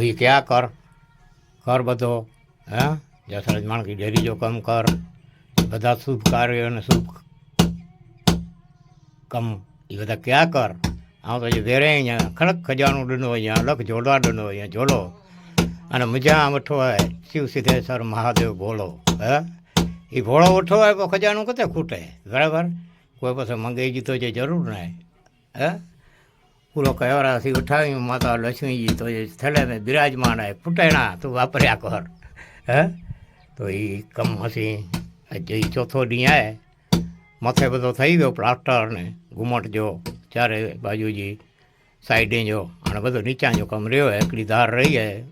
એ ક્યાં કર કર બધો, હે? જસરજ માણકી ડેરી જો કમ કર, બધા શુભ કાર્યો અને શુભ કમ એ બધા ક્યાં કર? આમ તો જે વેરે અહીંયા ખડક ખજાનો ડંડો અહીંયા લખ જોડવા ડંડો અહીંયા જોડો. અને મજા વઠો હોય, શિવ સિદ્ધેશ્વર મહાદેવ ભોળો, હે? એ ભોળો ઉઠો હોય, તો ખજાનું કતે ખૂટે? બરાબર? કોઈ પાસે મંગાઈ જીતો જે જરૂર નહીં, હે? પૂરો કહેવરાથી ઉઠાવી માતા લક્ષ્મીજી તો એ સ્થળે મેં બિરાજમાન હે ફૂટેણા, તું વાપર્યા કર. હે? તો એ કમ હસી જે ચોથો ડી આવે મથે બધો થઈ ગયો પ્લાસ્ટર ને ઘુમટ જો, ચારે બાજુજી, સાઈડે જો, અને બધો નીચા જો કમ રહ્યો એકલી ધાર રહી હે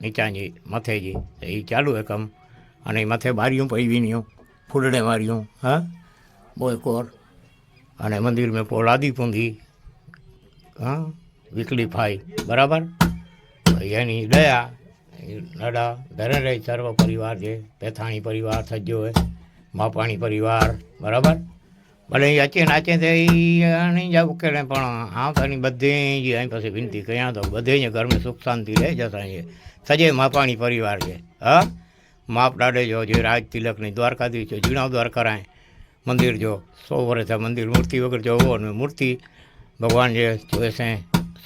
નીચાજી મથેજી. એ ચાલુ હે કમ. અને એ મથે બારીયું પૈવીનિયું ફૂલડે માર્યું હા? બોય કોર. અને મંદિર મેં પોલાદી પૂંધી. હા? વીકલી ફાઈ. બરાબર? એની દયા નડા ધરે રહી સર્વ પરિવાર છે. પેથાણી પરિવાર સજ્જો માપાણી પરિવાર. બરાબર? ભલે એ અચે નાચે તે નહીં જાવ ઉકેલે, પણ આ તની બધે જ અહીં પછી વિનંતી કર્યા તો બધે જ ઘરમાં સુખ શાંતિ રહે, જતા છે સજે માપાણી પરિવાર છે. હા? માપ ડાડે જો, જે રાજ તિલકની દ્વારકાધીશ છે, જીણાવ દ્વારકારાય, મંદિર જો, સો વર્ષે મંદિર મૂર્તિ વગર જો અને મૂર્તિ भगवान जे वैसे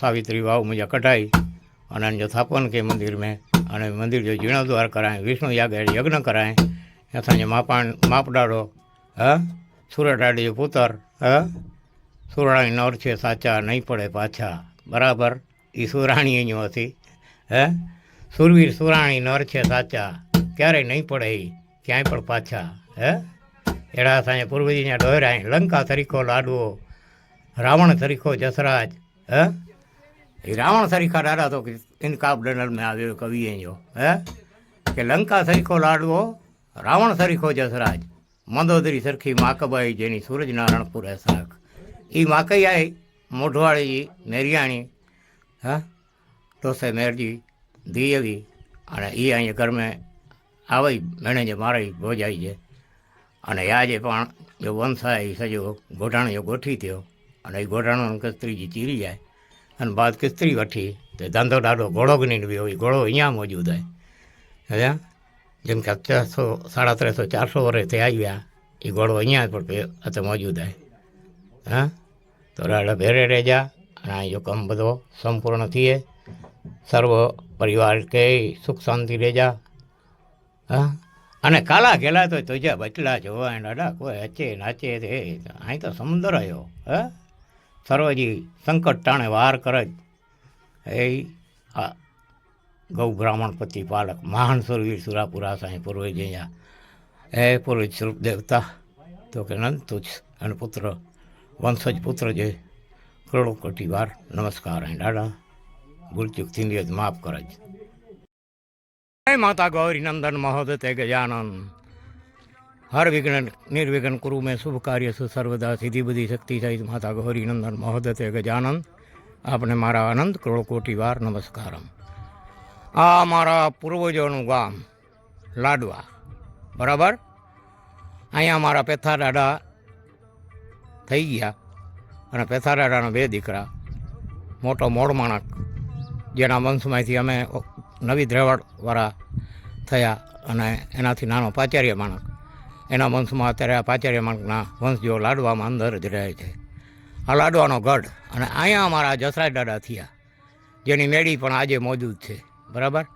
सावित्री वाव मुंहिंजा कढाई उन्हनि जो स्थापन कई मंदर में हाणे मंदर जो जीर्णोद्वार कराए विष्णु याग यज्ञ कराए असांजो मापाण माप ॾाढो हा सूरत ॾाढी जो पुतर हा સુરાણી નોર છે સાચા નહીં પડે પાછા બરાબર એ સુરાણી જ હતી હે સુરવીર સુરાણી નર છે સાચા ક્યારેય નહીં પડે એ ક્યાંય પણ પાછા હે એડા અસાંજે પૂર્વજીના ડોયરા લંકા તરીકો લાડવો તરીકો જસરાજ, હે? એ રાવણ તરીકા ડાડા તો ઇનકાબ ડનલ में આવ્યો કવિએ જો હે? કે લંકા તરીકો લાડવો, રાવણ તરીકો જસરાજ, મંદોદરી સરખી માકબાઈ જેની સૂરજનારાયણ जी मेरियाणी એ માકઈ मेर મોઢવાળીજી મેરિયાણી बि हाणे મેરજી ईअं અને એ અહીંયા भेण जे મેણે જે મારી ભોજાઈ છે. અને આજે પણ જો વંશાય એ સજો ગોઠાણ જો ગોઠી થયો અને એ ગોઠાણો કસ્ત્રીજી ચીરી જાય. અને બાદ કિસ્ત્રી વઠી તો ધંધો ડાઢો ઘોડો ગણી બી હોય. ઘોડો અહીંયા મોજૂદ હોય હે જેમ કે ચારસો સાડા ત્રણસો, ચારસો વર્ષથી આવ્યા. એ ઘોડો અહીંયા પણ અત્યારે મોજૂદ હોય હા? તો રાડા ભેરે રહેજા અને જો કામ બધો સંપૂર્ણ થઈએ. સર્વ પરિવાર કે સુખ શાંતિ રહેજા હા? અને કાલા ગેલા તો તુજા બચલા જોવા દાદા કોઈ હચે નાચે તે અહીં તો સમુદ્ર આવ્યો હે? સર્વજી સંકટ ટાણે વાર કરે જ. એ આ ગૌ બ્રાહ્મણ પતિ પાલક, મહાન સુરવીર સુરાપુરા સાંઈ પૂર્વજ અહીંયા, એ પૂર્વજ સ્વરૂપ દેવતા તો કે નંદ તુજ અને પુત્ર, વંશજ પુત્ર જે કરોડો કોટી વાર નમસ્કાર અહીં દાદા ભૂલચૂક થીંદી તો માફ કરજ જ. જય માતા ગૌરી નંદન મહોદય તે ગજાનંદ હર વિઘ્ન નિર્વિઘ્ન કુરુ મેં શુભ કાર્ય સુ સર્વદા સિદ્ધિ બધી શક્તિ સહિત માતા ગૌરી નંદન મહોદય ગજાનંદ આપને મારા અનંત કરોડ કોટી વાર નમસ્કારમ આ મારા પૂર્વજોનું ગામ લાડવા બરાબર અહીંયા મારા પેથા દાડા થઈ ગયા અને પેથા દાડાના બે દીકરા મોટો મોડ માણક જેના વંશમાંથી અમે નવી દ્રેવડવાળા થયા અને એનાથી નાનો પાચાર્ય માણક એના વંશમાં અત્યારે આ પાચાર્ય માણકના વંશ જેવો લાડવામાં અંદર જ રહે છે. આ લાડવાનો ગઢ અને અહીંયા અમારા જસરાજ દાદા થયા. જેની મેળી પણ આજે મોજૂદ છે. બરાબર?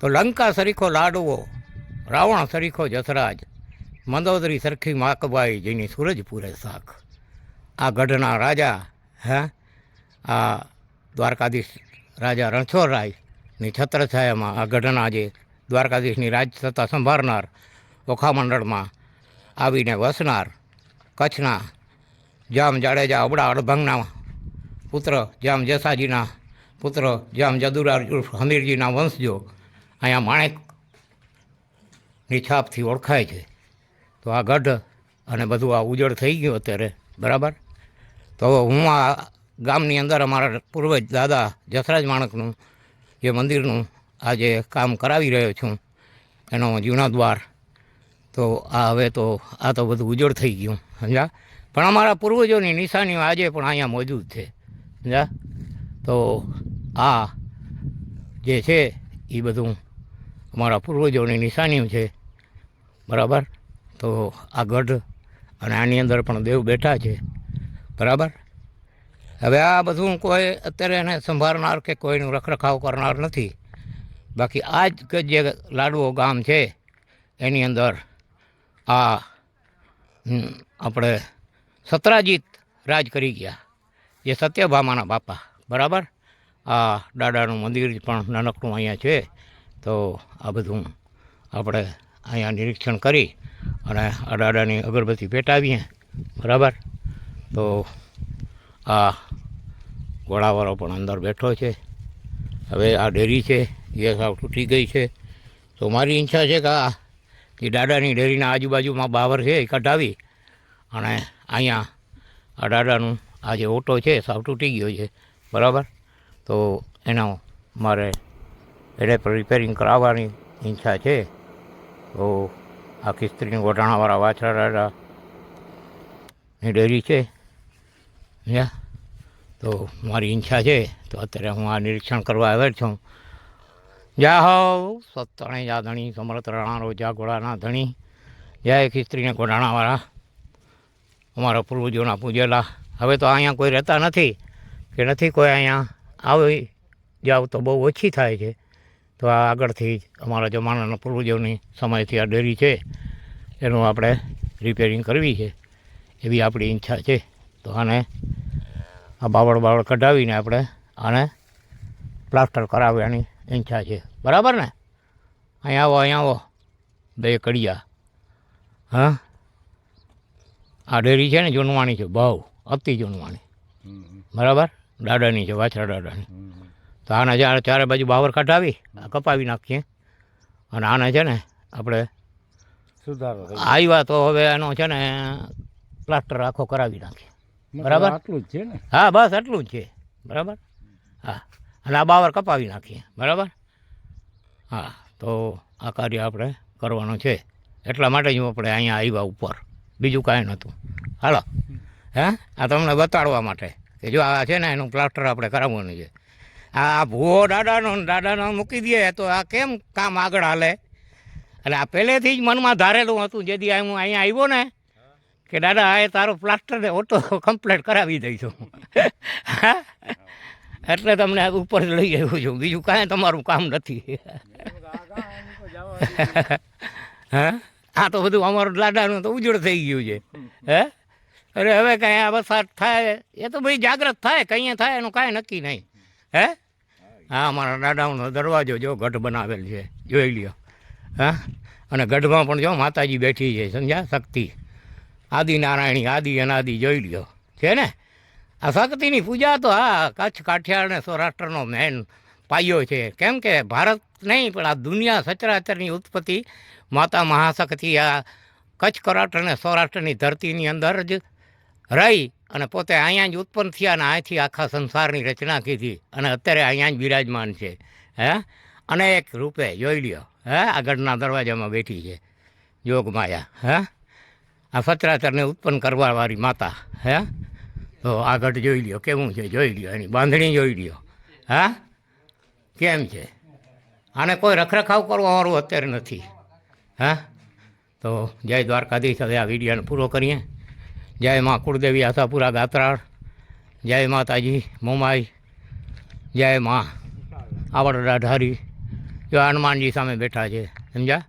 તો લંકા સરીખો લાડવો, રાવણ સરીખો જસરાજ, મંદોદરી સરખી માકબાઈ જેની સૂરજપુરે શાખ. આ ગઢના રાજા, હે? આ દ્વારકાધીશ રાજા રણછોડરાયની છત્રછાયામાં આ ગઢના જે દ્વારકાધીશની રાજ સત્તા સંભાળનાર ઓખા મંડળમાં આવીને વસનાર, કચ્છના જામ જાડેજા અબડા અડભંગના પુત્ર જામ જસાજીના પુત્ર જામ જદુરાર હમીરજીના વંશજો અહીંયા માણેકની છાપથી ઓળખાય છે. તો આ ગઢ અને બધું આ ઉજળ થઈ ગયું અત્યારે, બરાબર? તો હું આ ગામની અંદર અમારા પૂર્વજ દાદા જસરાજ માણકનું જે મંદિરનું આજે કામ કરાવી રહ્યો છું, એનો જીર્ણોદ્વાર તો આ હવે તો, આ તો બધું ઉજળ થઈ ગયું સમજા પણ અમારા પૂર્વજોની નિશાનીઓ આજે પણ અહીંયા મોજૂદ છે સમજા તો આ જે છે, એ બધું અમારા પૂર્વજોની નિશાનીઓ છે, બરાબર? તો આ ગઢ અને આની અંદર પણ દેવ બેઠા છે, બરાબર? હવે આ બધું કોઈ અત્યારે એને સંભાળનાર કે કોઈનું રખરખાવ કરનાર નથી. બાકી આ જ જે લાડવો ગામ છે, એની અંદર આ આપણે સતરાજીત રાજ કરી ગયા. જે સત્યભામાના બાપા, બરાબર? આ દાદાનું મંદિર પણ નાનકડું અહીંયા છે, તો આ બધું આપણે અહીંયા નિરીક્ષણ કરી અને આ દાદાની અગરબત્તી પેટાવીએ, બરાબર? તો આ ઘોડાવાળો પણ અંદર બેઠો છે. હવે આ ડેરી છે, ગેસ સાવ તૂટી ગઈ છે. તો મારી ઈચ્છા છે કે આ એ દાદાની ડેરીના આજુબાજુમાં બાવર છે, એ કઢાવી. અને અહીંયા આ દાદાનું આ જે ઓટો છે સાવ તૂટી ગયો છે. બરાબર? તો એનો મારે એને રિપેરિંગ કરાવવાની ઈચ્છા છે. તો આ કિસ્ત્રીની ગોઠાણાવાળા વાછરા દાદા ની ડેરી છે. તો મારી ઈચ્છા છે. તો અત્યારે હું આ નિરીક્ષણ કરવા આવ્યો છું. જા હો સતણે જા ધણી, સમર્થ રાણા, રોજા ઘોડાના ધણી. જય ખિસ્ત્રીને ઘોડાણાવાળા. અમારા પૂર્વજોના પૂજેલા. હવે તો અહીંયા કોઈ રહેતા નથી, કે નથી કોઈ અહીંયા. આવી જાવ તો બહુ ઓછી થાય છે. તો આ આગળથી જ અમારા જમાનાના પૂર્વજોની સમયથી આ ડેરી છે, એનું આપણે રિપેરિંગ કરવી છે. એવી આપણી ઈચ્છા છે. તો આને આ બાવળ બાવળ કઢાવીને આપણે આને પ્લાસ્ટર કરાવવાની ઈચ્છા છે. બરાબર ને? અહીંયા આવો અહીંયા આવો. બે કડિયા. હા? આ ડેરી છે ને જૂનવાણી છે. બહુ અતિ જૂનવાણી. બરાબર? દાદાની છે વાછરા દાદાની. તો આને જ્યારે ચારે બાજુ બાવર કઢાવી આ કપાવી નાખીએ. અને આને છે ને આપણે સુધારો આવ્યા તો હવે એનો છે ને પ્લાસ્ટર આખો કરાવી નાખીએ. બરાબર. આટલું જ છે ને? હા બસ આટલું જ છે. બરાબર? હા. અને આ બાવર કપાવી નાખીએ. બરાબર? હા તો આ કાર્ય આપણે કરવાનું છે. એટલા માટે જ આપણે અહીંયા આવ્યા ઉપર. બીજું કાંઈ નહોતું. હાલો. હે? આ તમને બતાડવા માટે કે જો આ છે ને એનું પ્લાસ્ટર આપણે કરાવવાનું છે. આ ભૂવો દાદાનો દાદાનો મૂકી દઈએ તો આ કેમ કામ આગળ હાલે? એટલે આ પહેલેથી જ મનમાં ધારેલું હતું જેથી હું અહીંયા આવ્યો ને કે દાદા એ તારો પ્લાસ્ટર ને ઓટો કમ્પ્લીટ કરાવી દઈશું. હા? એટલે તમને આ ઉપર લઈ આવ્યો છું. બીજું કાંઈ તમારું કામ નથી. હા? આ તો બધું અમારું લાડાનું તો ઉજળ થઈ ગયું છે. હે? અરે હવે કાંઈ આ વરસાદ થાય એ તો ભાઈ જાગ્રત થાય કંઈ થાય એનું કાંઈ નક્કી નહીં. હે? હા અમારા લાડાનો દરવાજો જો ગઢ બનાવેલ છે. જોઈ લ્યો. હા? અને ગઢમાં પણ જો માતાજી બેઠી છે સમજ્યા શક્તિ. આદિનારાયણી આદિ અનાદિ જોઈ લ્યો. છે ને? આ શક્તિની પૂજા તો હા કચ્છ કાઠિયાવાડ અને સૌરાષ્ટ્રનો મેન પાયો છે. કેમ કે ભારત નહીં, પણ આ દુનિયા સચરાચરની ઉત્પત્તિ માતા મહાશક્તિ આ કચ્છ, કરાટ અને સૌરાષ્ટ્રની ધરતીની અંદર જ રહી અને પોતે અહીંયા જ ઉત્પન્ન થયા અને અહીંથી આખા સંસારની રચના કીધી અને અત્યારે અહીંયા જ બિરાજમાન છે. હે? અનેક રૂપે જોઈ લ્યો. હે? આગળના દરવાજામાં બેઠી છે. યોગમાયા હે? આ સચરાચરને ઉત્પન્ન કરવાવાળી માતા. હે? તો આગળ જોઈ લ્યો. કેવું છે? જોઈ લ્યો એની. બાંધણી જોઈ લ્યો. હા? કેમ છે? આને કોઈ રખરખાવ કરવાવાળું અત્યારે નથી. હા? તો જય દ્વારકાધીશ. હવે આ વિડીયોને પૂરો કરીએ. જય મા કુળદેવી આશાપુરા ગાત્રાળ. જય માતાજી મોમાઈ. જય મા આવડ ઢારી જો હનુમાનજી સામે બેઠા છે, સમજ્યા?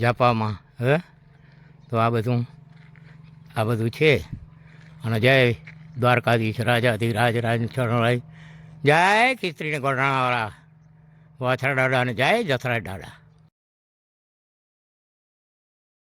જાપામાં હવે તો આ બધું આ બધું છે. અને જય દ્વારકાધીશ રાજાધી રાજ રાજ ચરણરાય જય ખીસ્ત્રીને ગોઢાણાવાળા વાછરા દાદા અને જય જસરાજ દાદા